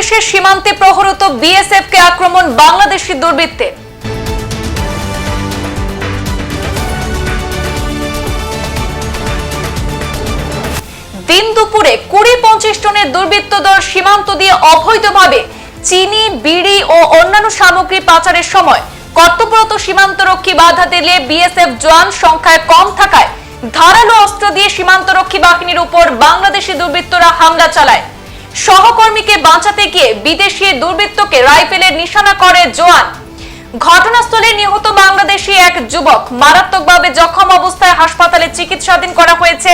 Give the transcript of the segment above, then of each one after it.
বাংলাদেশের সীমান্তে প্রহরত বিএসএফ কে আক্রমণ বাংলাদেশি দুর্বৃত্তে। দিন দুপুরে কুড়ি পঞ্চাশ টনের দুর্বৃত্ত দল সীমান্ত দিয়ে অবৈধভাবে চিনি, বিড়ি ও অন্যান্য সামগ্রী পাচারের সময় কর্তব্যরত সীমান্তরক্ষী বাধা দিলে বিএসএফ জওয়ান সংখ্যায় কম থাকায় ধারালো অস্ত্র দিয়ে সীমান্তরক্ষী বাহিনীর উপর বাংলাদেশি দুর্বৃত্তরা হামলা চালায়। সহকর্মীকে বাঁচাতে গিয়ে বিদেশি দুর্বৃত্তকে রাইফেলের নিশানা করে জওয়ান ঘটনাস্থলে নিহত বাংলাদেশি এক যুবক মারাত্মকভাবে জখম অবস্থায় হাসপাতালে চিকিৎসাধীন করা হয়েছে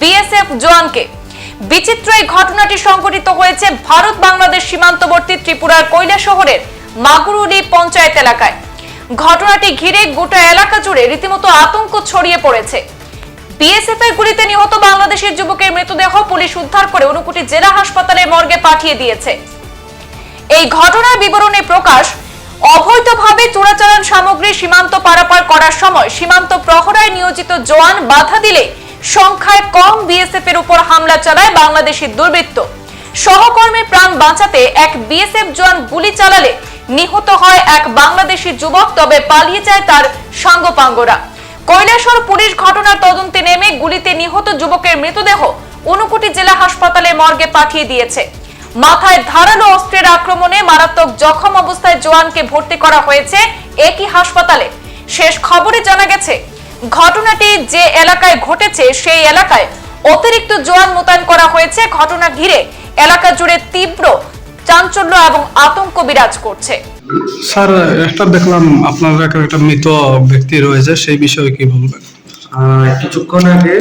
বিএসএফ জওয়ানকে বিচিত্র এই ঘটনাটি সংঘটিত হয়েছে ভারত বাংলাদেশ সীমান্তবর্তী ত্রিপুরার কৈলা শহরের মাগুরুলি পঞ্চায়েত এলাকায়। ঘটনাটি ঘিরে গোটা এলাকা জুড়ে রীতিমতো আতঙ্ক ছড়িয়ে পড়েছে। বিএসএফ এর গুলিতে নিহত বাংলাদেশের যুবকের মৃতদেহ পুলিশ উদ্ধার করে অনুকুটি জেলা হাসপাতালের মর্গে পাঠিয়ে দিয়েছে। এই ঘটনার বিবরণে প্রকাশ, অবৈধভাবে চোরাচালান সামগ্রী সীমান্ত পারাপার করার সময় সীমান্ত প্রহরায় নিয়োজিত জওয়ান বাধা দিলে সংখ্যায় কম বিএসএফ এর উপর হামলা চালায় বাংলাদেশি দুর্বৃত্ত। সহকর্মীর প্রাণ বাঁচাতে এক বিএসএফ জওয়ান গুলি চালালে নিহত হয় এক বাংলাদেশি যুবক, তবে পালিয়ে যায় তার সাঙ্গপাঙ্গরা। কৈলাসহর পুলিশ ঘটনার গুলিতে নিহত যুবকের মৃতদেহ ঊনকোটি জেলা হাসপাতালে মর্গে পাঠিয়ে দিয়েছে। মাথায় ধারালো অস্ত্রের আক্রমণে মারাত্মক জখম অবস্থায় জওয়ানকে ভর্তি করা হয়েছে একই হাসপাতালে। শেষ খবরে জানা গেছে, ঘটনাটি যে এলাকায় ঘটেছে সেই এলাকায় অতিরিক্ত জোয়ান মোতায়েন করা হয়েছে। ঘটনা ঘিরে এলাকা জুড়ে তীব্র চাঞ্চল্য এবং আতঙ্ক বিরাজ করছে। স্যার, একটা দেখলাম আপনার একটা মৃত ব্যক্তি রয়েছে, সেই বিষয়ে কি বলবেন? কিছুক্ষণ আগে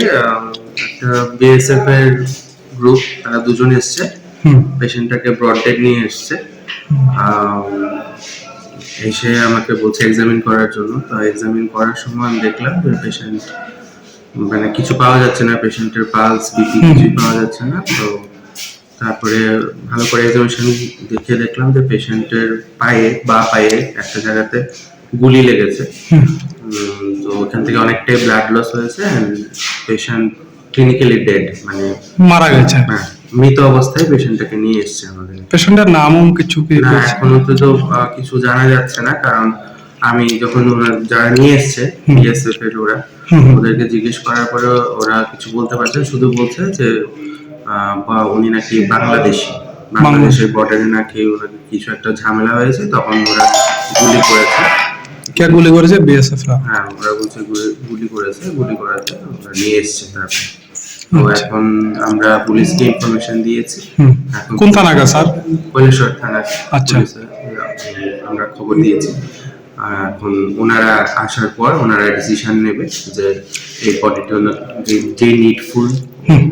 একটা বিএসএফ এর গ্রুপ তারা দুজন এসছে। পেশেন্টটাকে ব্রডডেড নিয়ে এসছে। এসে আমাকে বলছে এক্সামিন করার জন্য। তো এক্সামিন করার সময় আমি দেখলাম যে পেশেন্ট মানে কিছু পাওয়া যাচ্ছে না। পেশেন্টের পালস বিপি কিছুই পাওয়া যাচ্ছে না। তো তারপরে ভালো করে এক্সামিনেশন দেখে দেখলাম যে পেশেন্টের পায়ে বা পায়ে একটা জায়গাতে গুলি লেগেছে। তো ওখান থেকে অনেকটাই ব্লাড লস হয়েছে পেশেন্ট ক্লিনিক্যালি ডেড মানে মারা গেছে। হ্যাঁ, মৃত অবস্থায় পেশেন্টটাকে নিয়ে এসছে আমাদের। পেশেন্টের নামও কিছু কি না? এখনও তো তো কিছু জানা যাচ্ছে না কারণ আমি যখন ওরা যারা নিয়ে এসছে বিএসএফ এর ওরা। ওদেরকে জিজ্ঞেস করার পরে ওরা কিছু বলতে পারছে শুধু বলছে যে উনি নাকি বাংলাদেশি। বাংলাদেশের বর্ডারে নাকি ওনার কিছু একটা ঝামেলা হয়েছে তখন ওরা গুলি করেছে। কে গুলি করেছে? বিএসএফ হ্যাঁ ওরা বলছে গুলি- করেছে গুলি করাতে ওরা নিয়ে এসেছে তারপর তো আচ্ছা। এখন আমরা পুলিশকে ইনফরমেশন দিয়েছি। কোন থানাকা স্যার? কৈলেশ্বর থানা। আচ্ছা। আমরা খবর দিয়েছি। আর এখন ওনারা আসার পর ওনারা ডিসিশন নেবে যে এই বডিটা যে যে নিডফুল।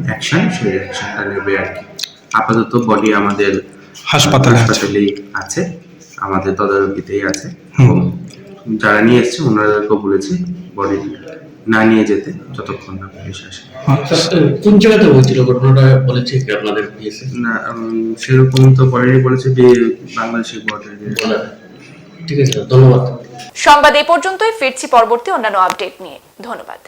অ্যাকশন সেই অ্যাকশনটা নেবে আর কি। আপাতত বডি আমাদের হাসপাতালে আছে। আছে আমাদের তদারকিতেই আছে। যারা নিয়ে এসছে ওনাদেরকেও বলেছি বডি না নিয়ে যেতে যতক্ষণ না পুলিশ আসে। আচ্ছা। কোন জায়গাতে হয়েছিল? ঘটনাটা বলেছে কি আপনাদের দিয়েছে না সেরকম তো পরেরই বলেছে যে বাংলাদেশের বর্ডারে ঠিক আছে ধন্যবাদ। সংবাদ এই পর্যন্তই ফিরছি পরবর্তী অন্যান্য আপডেট নিয়ে। ধন্যবাদ।